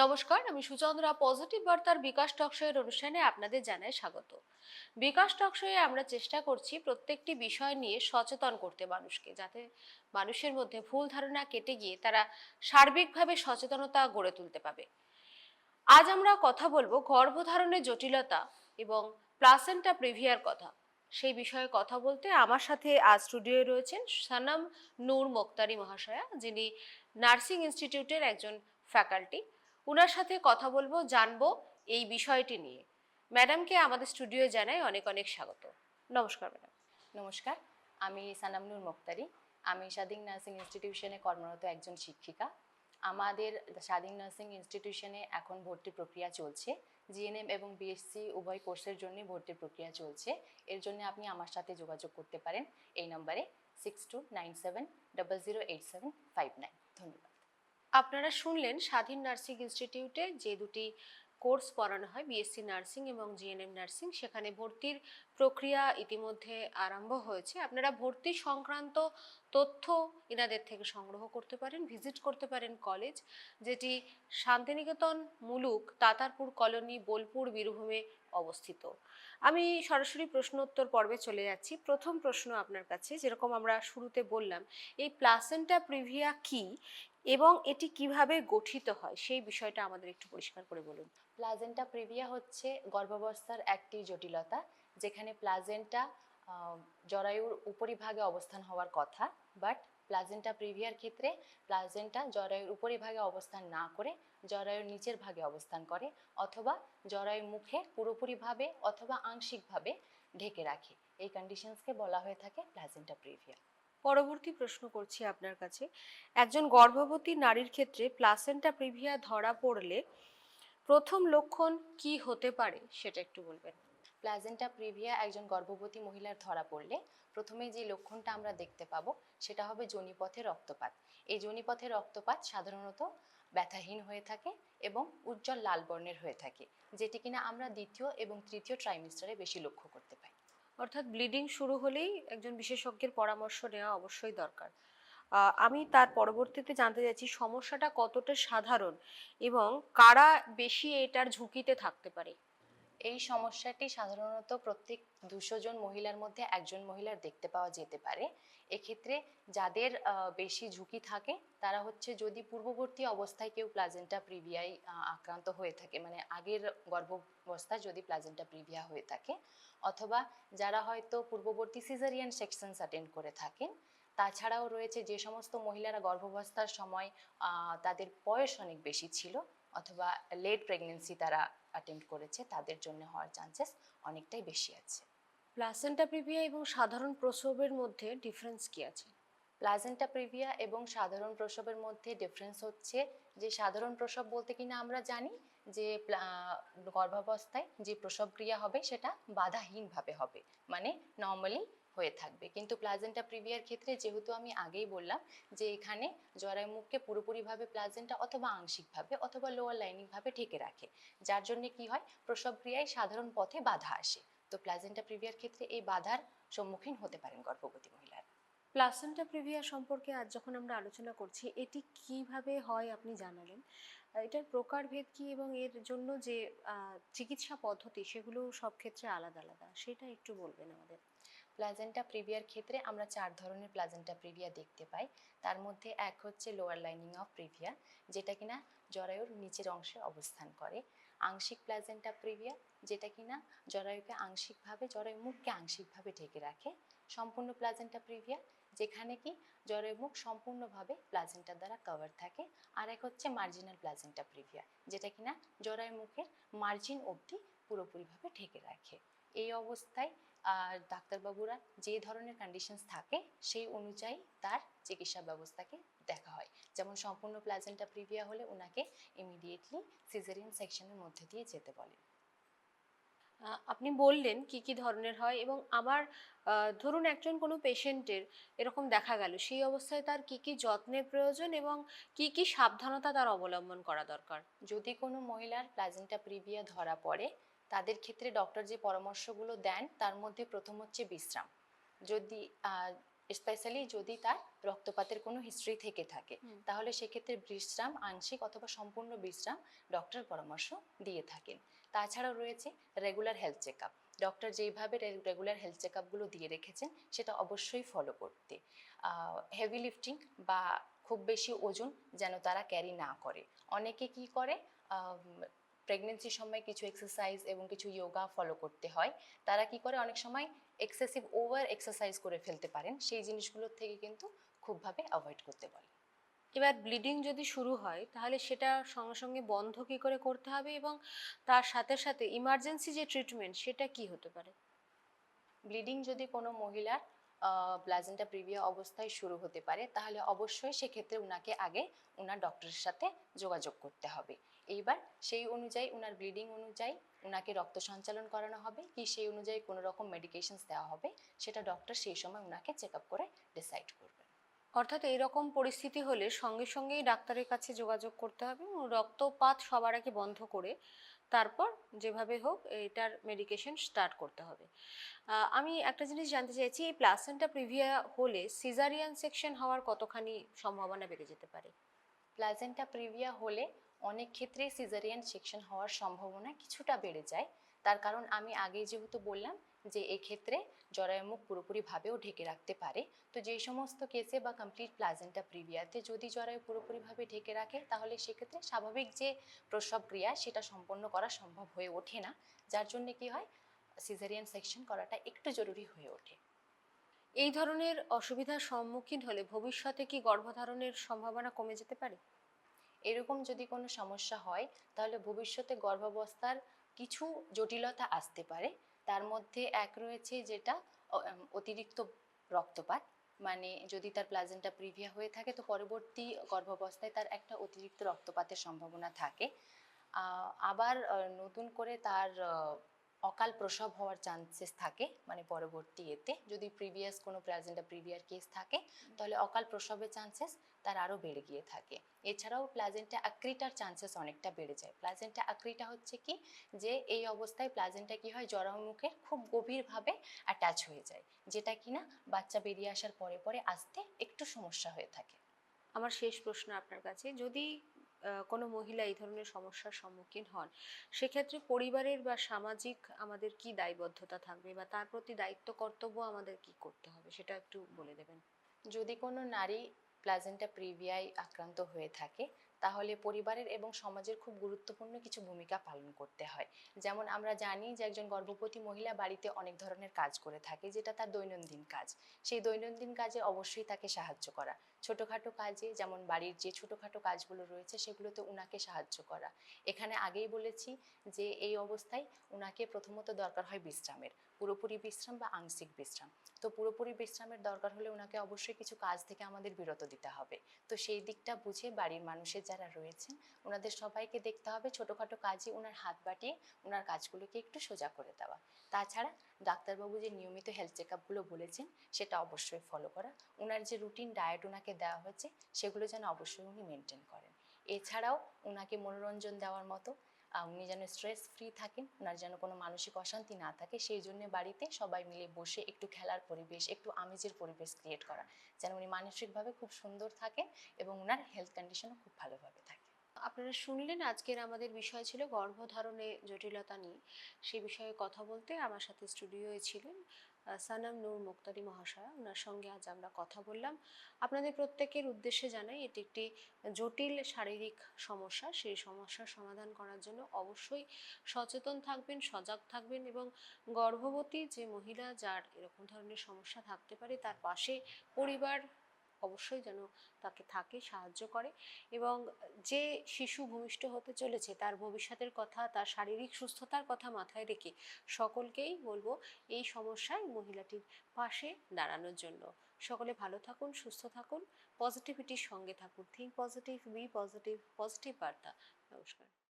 নমস্কার, আমি সুচন্দ্রা পজিটিভ বার্তার বিকাশ টকশয়ের অনুষ্ঠানে আপনাদের জানাই স্বাগত। বিকাশ টকশয়ে আমরা চেষ্টা করছি প্রত্যেকটি বিষয় নিয়ে সচেতন করতে মানুষকে, যাতে মানুষের মধ্যে ভুল ধারণা কেটে গিয়ে তারা সার্বিকভাবে সচেতনতা গড়ে তুলতে পাবে আজ আমরা কথা বলব গর্ভধারণের জটিলতা এবং প্লাসেন্টা প্রিভিয়ার কথা। সেই বিষয়ে কথা বলতে আমার সাথে আজ স্টুডিওয়ে রয়েছেন সানাম নূর মোক্তারি মহাশয়া, যিনি নার্সিং ইনস্টিটিউটের একজন ফ্যাকাল্টি ওনার সাথে কথা বলব, জানব এই বিষয়টি নিয়ে। ম্যাডামকে আমাদের স্টুডিওয়ে জানাই অনেক অনেক স্বাগত। নমস্কার, ম্যাডাম। নমস্কার। আমি সানামনুর মুক্তারি। আমি স্বাধীন নার্সিং ইনস্টিটিউশনে কর্মরত একজন শিক্ষিকা। আমাদের স্বাধীন নার্সিং ইনস্টিটিউশনে এখন ভর্তি প্রক্রিয়া চলছে। জিএনএম এবং বিএসসি উভয় কোর্সের জন্য ভর্তি প্রক্রিয়া চলছে। এর জন্য আপনি আমার সাথে যোগাযোগ করতে পারেন। এই নম্বরে six two nine seven double zero eight seven five nine ধন্যবাদ। আপনারা শুনলেন স্বাধীন নার্সিং ইনস্টিটিউটে যে দুটি কোর্স পড়ানো হয় বিএসসি নার্সিং এবং জিএনএম নার্সিং, সেখানে ভর্তির প্রক্রিয়া ইতিমধ্যে আরম্ভ হয়েছে। আপনারা ভর্তি সংক্রান্ত তথ্য এনাদের থেকে সংগ্রহ করতে পারেন, ভিজিট করতে পারেন কলেজ, যেটি শান্তিনিকেতন, মুলুক, তাতারপুর কলোনি, বোলপুর, বীরভূমে অবস্থিত। আমি সরাসরি প্রশ্নোত্তর পর্বে চলে যাচ্ছি। প্রথম প্রশ্ন আপনার কাছে, যেরকম আমরা শুরুতে বললাম, এই প্লাসেন্টা প্রিভিয়া কি? এবং এটি কীভাবে গঠিত হয়, সেই বিষয়টা আমাদের একটু পরিষ্কার করে বলুন। প্লাজেন্টা প্রিভিয়া হচ্ছে গর্ভাবস্থার একটি জটিলতা, যেখানে প্লাজেন্টা জরায়ুর উপরিভাগে অবস্থান হওয়ার কথা, বাট প্লাজেন্টা প্রিভিয়ার ক্ষেত্রে প্লাজেন্টা জরায়ুর উপরিভাগে অবস্থান না করে জরায়ুর নিচের ভাগে অবস্থান করে অথবা জরায়ুর মুখে পুরোপুরিভাবে অথবা আংশিকভাবে ঢেকে রাখে। এই কন্ডিশনসকে বলা হয়ে থাকে প্লাজেন্টা প্রিভিয়া। পরবর্তী প্রশ্ন করছি আপনার কাছে। একজন গর্ভবতী নারীর ক্ষেত্রে প্লাসেন্টা প্রিভিয়া ধরা পড়লে প্রথম লক্ষণ কি হতে পারে সেটা একটু বলবেন। প্লাজেন্টা প্রিভিয়া একজন গর্ভবতী মহিলার ধরা পড়লে প্রথমে যে লক্ষণটা আমরা দেখতে পাবো সেটা হবে যোনিপথে রক্তপাত। এই যোনিপথে রক্তপাত সাধারণত ব্যথাহীন হয়ে থাকে এবং উজ্জ্বল লাল বর্ণের হয়ে থাকে, যেটি কিনা আমরা দ্বিতীয় এবং তৃতীয় ট্রাইমিস্টারে বেশি লক্ষ্য করতে অর্থাৎ ব্লিডিং শুরু হলেই একজন বিশেষজ্ঞের পরামর্শ নেওয়া অবশ্যই দরকার। আমি তার পরবর্তীতে জানতে চাইছি সমস্যাটা কতটা সাধারণ এবং কারা বেশি এটার ঝুঁকিতে থাকতে পারে? এই সমস্যাটি সাধারণত প্রত্যেক দুশো জন মহিলার মধ্যে একজন মহিলার দেখতে পাওয়া যেতে পারে। এক্ষেত্রে যাদের বেশি ঝুঁকি থাকে, তারা হচ্ছে যদি পূর্ববর্তী অবস্থায় কেউ প্লাজেন্টা প্রিভিয়ায় আক্রান্ত হয়ে থাকে মানে আগের গর্ভাবস্থায় যদি প্লাজেন্টা প্রিভিয়া হয়ে থাকে, অথবা যারা হয়তো পূর্ববর্তী সিজারিয়ান সেকশনস অ্যাটেন্ড করে থাকেন, তাছাড়াও রয়েছে যে সমস্ত মহিলারা গর্ভাবস্থার সময় তাদের বয়স অনেক বেশি ছিল অথবা লেট প্রেগনেন্সি তারা অ্যাটেন্ড করেছে তাদের জন্য হওয়ার চান্সেস অনেকটাই বেশি আছে। প্লাসেন্টা প্রিভিয়া এবং সাধারণ প্রসবের মধ্যে ডিফারেন্স কি আছে? প্লাজেন্টা প্রিভিয়া এবং সাধারণ প্রসবের মধ্যে ডিফারেন্স হচ্ছে যে সাধারণ প্রসব বলতে কিনা আমরা জানি যে গর্ভাবস্থায় যে প্রসব ক্রিয়া হবে সেটা বাধাহীনভাবে হবে। মানে নর্মালি হয়ে থাকবে। কিন্তু প্লাজেন্টা প্রিভিয়ার ক্ষেত্রে যেহেতু আমি আগেই বললাম যে এখানে জরায়ু মুখকে পুরোপুরিভাবে প্লাজেন্টা অথবা আংশিকভাবে অথবা লোয়ার লাইনিংভাবে ঢেকে রাখে। যার জন্য কি হয়? প্রসব ক্রিয়ায় সাধারণ পথে বাধা আসে। তো প্লাজেন্টা প্রিভিয়ার ক্ষেত্রে এই বাধার সম্মুখীন হতে পারেন গর্ভবতী মহিলারা। প্লাসেন্টা প্রিভিয়া সম্পর্কে আজ যখন আমরা আলোচনা করছি, এটি কীভাবে হয় আপনি জানালেন। এটার প্রকারভেদ কি এবং এর জন্য যে চিকিৎসা পদ্ধতি, সেগুলো সব ক্ষেত্রে আলাদা আলাদা, সেটা একটু বলবেন আমাদের। প্লাজেন্টা প্রিভিয়ার ক্ষেত্রে আমরা চার ধরনের প্লাজেন্টা প্রিভিয়া দেখতে পাই। তার মধ্যে এক হচ্ছে লোয়ার লাইনিং অফ প্রিভিয়া যেটা কিনা জরায়ুর নিচের অংশে অবস্থান করে। আংশিক প্লাজেন্টা প্রিভিয়া, যেটা কিনা জরায়ুকে আংশিকভাবে জরায়ু মুখকে আংশিকভাবে ঢেকে রাখে। সম্পূর্ণ প্লাজেন্টা প্রিভিয়া, যেখানে কি জরায়ু মুখ সম্পূর্ণভাবে প্লাজেন্টা দ্বারা কভার থাকে। আর এক হচ্ছে মার্জিনাল প্লাজেন্টা প্রিভিয়া, যেটা কিনা জরায়ু মুখের মার্জিন অবধি পুরোপুরিভাবে ঢেকে রাখে। এই অবস্থায় আর ডাক্তারবাবুরা যে ধরনের কন্ডিশনস থাকে সেই অনুযায়ী তার চিকিৎসা ব্যবস্থাকে দেখা হয়। যেমন সম্পূর্ণ প্লাজেন্টা প্রিভিয়া হলে ওনাকে ইমিডিয়েটলি সিজারিয়ান সেকশনের মধ্যে দিয়ে যেতে বলে। আহ, আপনি বললেন কি কি ধরনের হয় এবং আমার ধরুন একজন কোনো পেশেন্টের এরকম দেখা গেল সেই অবস্থায় তার কি কি যত্নের প্রয়োজন এবং কি কি সাবধানতা তার অবলম্বন করা দরকার? যদি কোনো মহিলার প্লাজেন্টা প্রিভিয়া ধরা পড়ে তাদের ক্ষেত্রে ডক্টর যে পরামর্শগুলো দেন তার মধ্যে প্রথম হচ্ছে বিশ্রাম। যদি স্পেশালি যদি তার রক্তপাতের কোনো হিস্ট্রি থেকে থাকে তাহলে সেক্ষেত্রে বিশ্রাম আংশিক অথবা সম্পূর্ণ বিশ্রাম ডক্টর পরামর্শ দিয়ে থাকেন। তাছাড়াও রয়েছে regular health check up doctor যেইভাবে রেগুলার হেলথ চেক আপগুলো দিয়ে রেখেছেন সেটা অবশ্যই ফলো করতে। হেভি লিফটিং বা খুব বেশি ওজন যেন তারা ক্যারি না করে। অনেকে কি করে প্রেগনেন্সির সময় কিছু এক্সারসাইজ এবং কিছু যোগা ফলো করতে হয়। তারা কি করে? অনেক সময় এক্সেসিভ ওভার এক্সারসাইজ করে ফেলতে পারেন। সেই জিনিসগুলোর থেকে কিন্তু খুবভাবে অ্যাভয়েড করতে বলে এবার ব্লিডিং যদি শুরু হয় তাহলে সেটা সঙ্গে সঙ্গে বন্ধ কি করে করতে হবে এবং তার সাথে সাথে ইমার্জেন্সি যে ট্রিটমেন্ট সেটা কি হতে পারে? ব্লিডিং যদি কোনো মহিলার প্লাজেন্টা প্রিভিয়া অবস্থায় শুরু হতে পারে, তাহলে অবশ্যই সেক্ষেত্রে উনাকে আগে উনার ডক্টরের সাথে যোগাযোগ করতে হবে। এইবার সেই অনুযায়ী, উনার ব্লিডিং অনুযায়ী উনাকে রক্ত সঞ্চালন করানো হবে, কি সেই অনুযায়ী কোনো রকম মেডিকেশনস দেওয়া হবে, সেটা ডক্টর সেই সময় উনাকে চেক আপ করে ডিসাইড করবে অর্থাৎ এইরকম পরিস্থিতি হলে সঙ্গে সঙ্গেই ডাক্তারের কাছে যোগাযোগ করতে হবে এবং রক্তপাত সবার আগে বন্ধ করে তারপর যেভাবে হোক এটার মেডিকেশন স্টার্ট করতে হবে। আমি একটা জিনিস জানতে চাইছি, এই প্লাসেন্টা প্রিভিয়া হলে সিজারিয়ান সেকশন হওয়ার কতখানি সম্ভাবনা বেড়ে যেতে পারে? প্লাজেন্টা প্রিভিয়া হলে অনেক ক্ষেত্রে সিজারিয়ান সেকশন হওয়ার সম্ভাবনা কিছুটা বেড়ে যায়। তার কারণ আমি আগে যেহেতু বললাম যে এক্ষেত্রে জরায়ুমুখ পুরোপুরিভাবেও ঢেকে রাখতে পারে। তো যেই সমস্ত কেসে বা কমপ্লিট প্লাজেন্টা প্রিভিয়াতে যদি জরায়ু পুরোপুরিভাবে ঢেকে রাখে তাহলে সেক্ষেত্রে স্বাভাবিক যে প্রসব ক্রিয়া সেটা সম্পন্ন করা সম্ভব হয়ে ওঠে না। যার জন্য কি হয়? সিজারিয়ান সেকশন করাটা একটু জরুরি হয়ে ওঠে। এই ধরনের অসুবিধার সম্মুখীন হলে ভবিষ্যতে কি গর্ভধারণের সম্ভাবনা কমে যেতে পারে? এরকম যদি কোনো সমস্যা হয় তাহলে ভবিষ্যতে গর্ভাবস্থার কিছু জটিলতা আসতে পারে। তার মধ্যে এক রয়েছে যেটা অতিরিক্ত রক্তপাত। মানে যদি তার প্লাজেন্টা প্রিভিয়া হয়ে থাকে তো পরবর্তী গর্ভাবস্থায় তার একটা অতিরিক্ত রক্তপাতের সম্ভাবনা থাকে। আবার নতুন করে তার অকাল প্রসব হওয়ার চান্সেস থাকে মানে পরবর্তী এতে। যদি প্রিভিয়াস কোনো প্লাজেন্টা প্রিভিয়ার কেস থাকে, তাহলে অকাল প্রসবের চান্সেস তার আরও বেড়ে গিয়ে থাকে। এছাড়াও প্লাজেন্টা আক্রিটার চান্সেস অনেকটা বেড়ে যায়। প্লাজেন্টা আক্রিটা হচ্ছে কি? যে এই অবস্থায় প্লাজেন্টা কি হয়? জরামুখে খুব গভীরভাবে অ্যাটাচ হয়ে যায়, যেটা কিনা বাচ্চা বেরিয়ে আসার পরে পরে আসতে একটু সমস্যা হয়ে থাকে। আমার শেষ প্রশ্ন আপনার কাছে। যদি কোনো মহিলা এই ধরনের সমস্যার সম্মুখীন হন। সেক্ষেত্রে পরিবারের বা সামাজিক আমাদের কি দায়বদ্ধতা থাকবে বা তার প্রতি দায়িত্ব, কর্তব্য আমাদের কি করতে হবে, সেটা একটু বলে দেবেন। যদি কোনো নারী প্লাজেন্টা প্রিভিয়ায় আক্রান্ত হয়ে থাকে তাহলে পরিবারের এবং সমাজের খুব গুরুত্বপূর্ণ কিছু ভূমিকা পালন করতে হয়। যেমন আমরা জানি যে একজন গর্ভবতী মহিলা বাড়িতে অনেক ধরনের কাজ করে থাকে, যেটা তার দৈনন্দিন কাজ। সেই দৈনন্দিন কাজে অবশ্যই তাকে সাহায্য করা। ছোটোখাটো কাজে যেমন বাড়ির যে ছোটোখাটো কাজগুলো রয়েছে, সেগুলোতে উনাকে সাহায্য করা। এখানে আগেই বলেছি যে এই অবস্থায় উনাকে প্রথমত দরকার হয় বিশ্রামের, পুরোপুরি বিশ্রাম বা আংশিক বিশ্রাম। তো পুরোপুরি বিশ্রামের দরকার হলে ওনাকে অবশ্যই কিছু কাজ থেকে আমাদের বিরত দিতে হবে। তো সেই দিকটা বুঝে বাড়ির মানুষের যারা রয়েছেন, ওনাদের সবাইকে দেখতে হবে ছোটোখাটো কাজে ওনার হাত বাটিয়ে ওনার কাজগুলোকে একটু সোজা করে দেওয়া। তাছাড়া ডাক্তারবাবু যে নিয়মিত হেলথ চেক আপগুলো বলেছেন, সেটা অবশ্যই ফলো করা। ওনার যে রুটিন ডায়েট ওনাকে দেওয়া হয়েছে, সেগুলো যেন অবশ্যই উনি মেনটেন করেন। এছাড়াও ওনাকে মনোরঞ্জন দেওয়ার মতো উনি যেন স্ট্রেস ফ্রি থাকেন ওনার যেন কোনো মানসিক অশান্তি না থাকে, সেই জন্য বাড়িতে সবাই মিলে বসে একটু খেলার পরিবেশ, একটু আমেজের পরিবেশ ক্রিয়েট করা, যেন উনি মানসিকভাবে খুব সুন্দর থাকেন এবং ওনার হেলথ কন্ডিশনও খুব ভালোভাবে থাকে। আপনারা শুনলেন আজকের আমাদের বিষয় ছিল গর্ভধারণে জটিলতা নিয়ে। সে বিষয়ে কথা বলতে আমার সাথে স্টুডিওয়ে ছিলেন সানাম নূর মুক্তারি মহাশয়া ওনার সঙ্গে আজ আমরা কথা বললাম। আপনাদের প্রত্যেকের উদ্দেশ্যে জানাই, এটি একটি জটিল শারীরিক সমস্যা। সেই সমস্যার সমাধান করার জন্য অবশ্যই সচেতন থাকবেন, সজাগ থাকবেন এবং গর্ভবতী যে মহিলা যার এরকম ধরনের সমস্যা থাকতে পারে, তার পাশে পরিবার অবশ্যই যেন তাকে থাকে, সাহায্য করে এবং যে শিশু ভূমিষ্ঠ হতে চলেছে, তার ভবিষ্যতের কথা, তার শারীরিক সুস্থতার কথা মাথায় রেখে সকলকেই বলব, এই সমস্যায় মহিলাটির পাশে দাঁড়ানোর জন্য। সকলে ভালো থাকুন, সুস্থ থাকুন পজিটিভিটির সঙ্গে থাকুন। Think positive be positive positive বার্তা। নমস্কার।